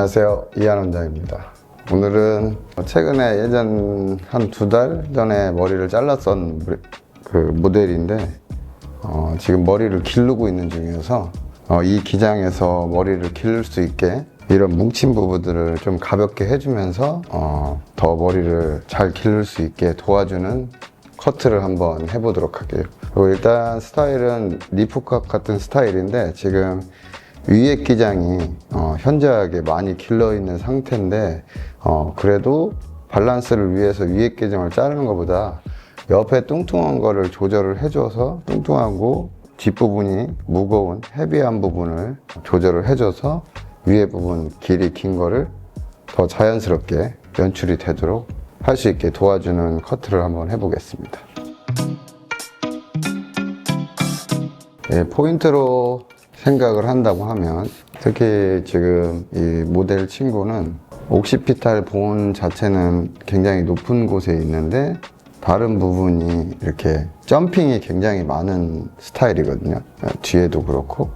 안녕하세요. 이한 원장입니다. 오늘은 최근에 예전 한 두 달 전에 머리를 잘랐던 그 모델인데 어, 지금 머리를 기르고 있는 중이어서 어, 이 기장에서 머리를 기를 수 있게 이런 뭉친 부분들을 좀 가볍게 해주면서 어, 더 머리를 잘 기를 수 있게 도와주는 커트를 한번 해보도록 할게요. 그리고 일단 스타일은 리프컷 같은 스타일인데 지금 위에 기장이 어, 현저하게 많이 길러 있는 상태인데 어, 그래도 밸런스를 위해서 위에 기장을 자르는 것보다 옆에 뚱뚱한 거를 조절을 해줘서 뚱뚱하고 뒷부분이 무거운 헤비한 부분을 조절을 해줘서 위에 부분 길이 긴 거를 더 자연스럽게 연출이 되도록 할 수 있게 도와주는 커트를 한번 해보겠습니다. 예, 포인트로 생각을 한다고 하면 특히 지금 이 모델 친구는 옥시피탈 본 자체는 굉장히 높은 곳에 있는데 다른 부분이 이렇게 점핑이 굉장히 많은 스타일이거든요. 뒤에도 그렇고.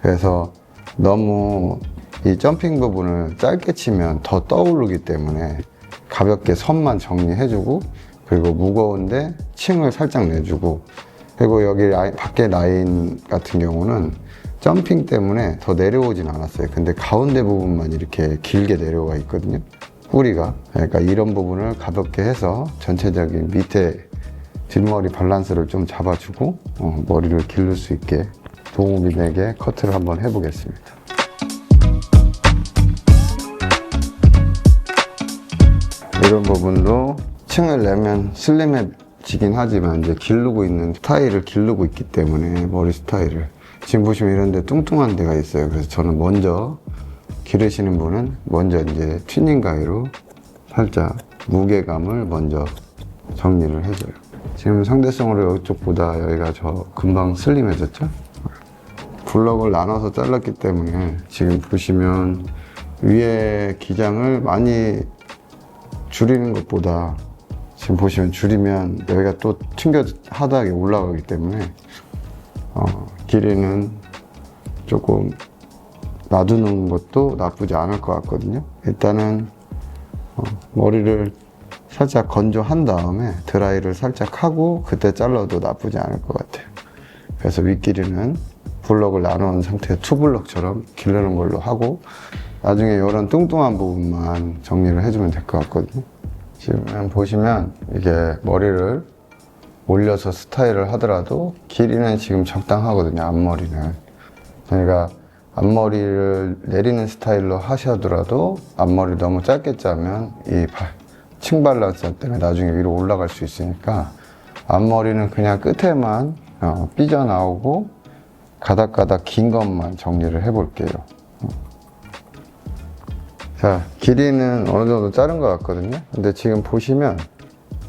그래서 너무 이 점핑 부분을 짧게 치면 더 떠오르기 때문에 가볍게 선만 정리해주고 그리고 무거운데 층을 살짝 내주고 그리고 여기 라인, 밖에 라인 같은 경우는 점핑 때문에 더 내려오진 않았어요. 근데 가운데 부분만 이렇게 길게 내려와 있거든요. 뿌리가. 그러니까 이런 부분을 가볍게 해서 전체적인 밑에 뒷머리 밸런스를 좀 잡아주고 어, 머리를 기를 수 있게 되게 커트를 한번 해보겠습니다. 이런 부분도 층을 내면 슬림해지긴 하지만 이제 기르고 있는 스타일을 기르고 있기 때문에 머리 스타일을 지금 보시면 이런 데 뚱뚱한 데가 있어요. 그래서 저는 먼저 기르시는 분은 먼저 이제 튜닝 가위로 살짝 무게감을 먼저 정리를 해줘요. 지금 상대성으로 이쪽보다 여기가 저 금방 슬림해졌죠? 블럭을 나눠서 잘랐기 때문에 지금 보시면 위에 기장을 많이 줄이는 것보다 지금 보시면 줄이면 여기가 또 튕겨 하다하게 올라가기 때문에 어, 길이는 조금 놔두는 것도 나쁘지 않을 것 같거든요. 일단은 어, 머리를 살짝 건조한 다음에 드라이를 살짝 하고 그때 잘라도 나쁘지 않을 것 같아요. 그래서 윗길이는 블럭을 나눈 상태의 투블럭처럼 기르는 걸로 하고 나중에 이런 뚱뚱한 부분만 정리를 해주면 될 것 같거든요. 지금 보시면 이게 머리를 올려서 스타일을 하더라도 길이는 지금 적당하거든요. 앞머리는. 그러니까 앞머리를 내리는 스타일로 하셔더라도 앞머리 너무 짧게 짜면 이층 밸런스 때문에 나중에 위로 올라갈 수 있으니까 앞머리는 그냥 끝에만 어, 삐져나오고 가닥가닥 긴 것만 정리를 해 볼게요. 자, 길이는 어느 정도 자른 것 같거든요. 근데 지금 보시면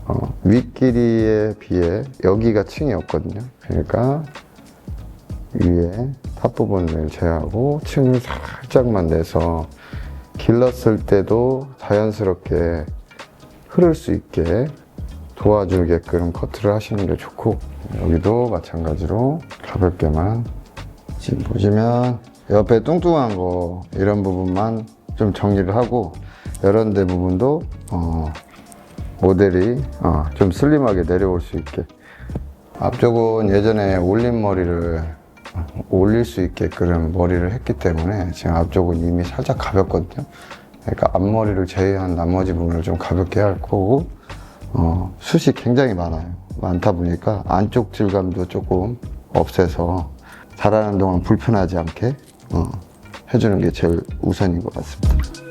어, 윗길이에 비해 여기가 층이 없거든요. 그러니까 위에 탑 부분을 제하고 층을 살짝만 내서 길렀을 때도 자연스럽게 흐를 수 있게 도와주게끔 커트를 하시는 게 좋고 여기도 마찬가지로 가볍게만 지금 보시면 옆에 뚱뚱한 거 이런 부분만 좀 정리를 하고 이런 데 부분도 어, 모델이 어, 좀 슬림하게 내려올 수 있게. 앞쪽은 예전에 올린 머리를 올릴 수 있게끔 머리를 했기 때문에 지금 앞쪽은 이미 살짝 가볍거든요. 그러니까 앞머리를 제외한 나머지 부분을 좀 가볍게 할 거고 어, 숱이 굉장히 많아요. 많다 보니까 안쪽 질감도 조금 없애서 자라는 동안 불편하지 않게 어, 해주는 게 제일 우선인 것 같습니다.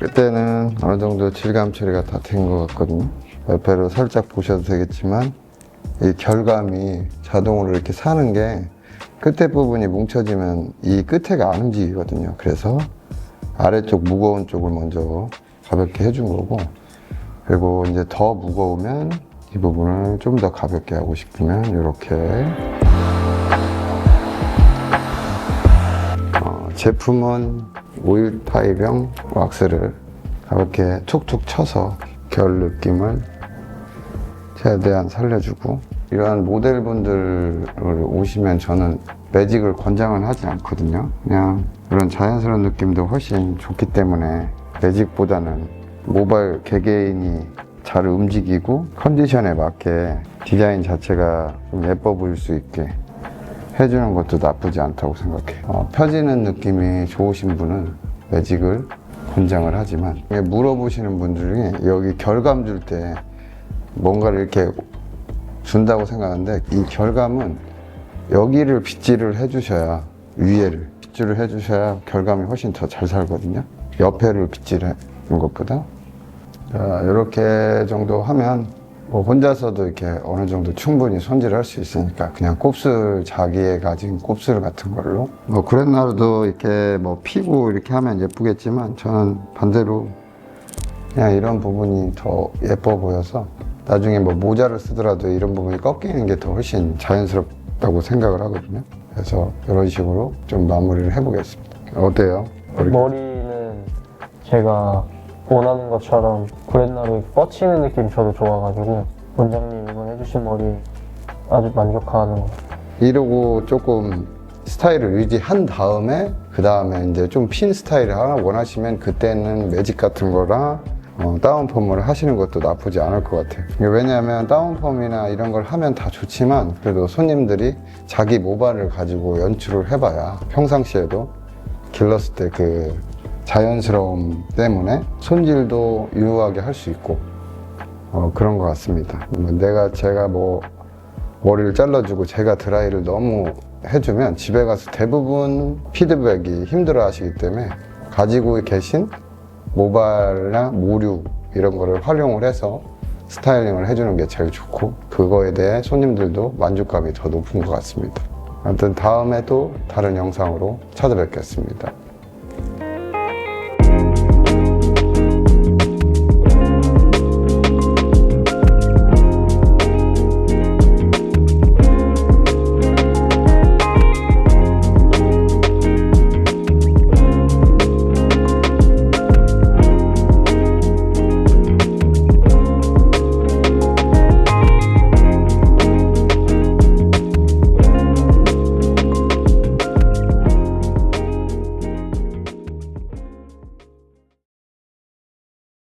그때는 어느 정도 질감 처리가 다 된 것 같거든요. 옆에로 살짝 보셔도 되겠지만 이 결감이 자동으로 이렇게 사는 게 끝에 부분이 뭉쳐지면 이 끝에가 안 움직이거든요. 그래서 아래쪽 무거운 쪽을 먼저 가볍게 해준 거고 그리고 이제 더 무거우면 이 부분을 좀 더 가볍게 하고 싶으면 이렇게 어, 제품은 오일 타입형 왁스를 가볍게 툭툭 쳐서 결 느낌을 최대한 살려주고 이러한 모델분들 오시면 저는 매직을 권장은 하지 않거든요. 그냥 그런 자연스러운 느낌도 훨씬 좋기 때문에 매직보다는 모발 개개인이 잘 움직이고 컨디션에 맞게 디자인 자체가 좀 예뻐 보일 수 있게 해주는 것도 나쁘지 않다고 생각해요. 어, 펴지는 느낌이 좋으신 분은 매직을 권장을 하지만 물어보시는 분들 중에 여기 결감 줄 때 뭔가를 이렇게 준다고 생각하는데 이 결감은 여기를 빗질을 해주셔야 위에를 빗질을 해주셔야 결감이 훨씬 더 잘 살거든요. 옆에를 빗질하는 것보다 자, 이렇게 정도 하면 뭐 혼자서도 이렇게 어느 정도 충분히 손질할 수 있으니까 그냥 곱슬 자기의 가진 곱슬 같은 걸로 뭐 그랜나루도 이렇게 뭐 피고 이렇게 하면 예쁘겠지만 저는 반대로 그냥 이런 부분이 더 예뻐 보여서 나중에 뭐 모자를 쓰더라도 이런 부분이 꺾이는 게 더 훨씬 자연스럽다고 생각을 하거든요. 그래서 이런 식으로 좀 마무리를 해보겠습니다. 어때요? 머리? 머리는 제가 원하는 것처럼 구렛나루 뻗치는 느낌 저도 좋아가지고 원장님 이번 해주신 머리 아주 만족하는 것 같아요. 이러고 조금 스타일을 유지한 다음에 그 다음에 이제 좀 핀 스타일을 원하시면 그때는 매직 같은 거랑 어, 다운펌을 하시는 것도 나쁘지 않을 것 같아요. 왜냐하면 다운펌이나 이런 걸 하면 다 좋지만 그래도 손님들이 자기 모발을 가지고 연출을 해봐야 평상시에도 길렀을 때 그 자연스러움 때문에 손질도 유효하게 할 수 있고 어, 그런 것 같습니다. 뭐 내가 제가 뭐 머리를 잘라주고 제가 드라이를 너무 해주면 집에 가서 대부분 피드백이 힘들어 하시기 때문에 가지고 계신 모발이나 모류 이런 거를 활용을 해서 스타일링을 해주는 게 제일 좋고 그거에 대해 손님들도 만족감이 더 높은 것 같습니다. 아무튼 다음에도 다른 영상으로 찾아뵙겠습니다.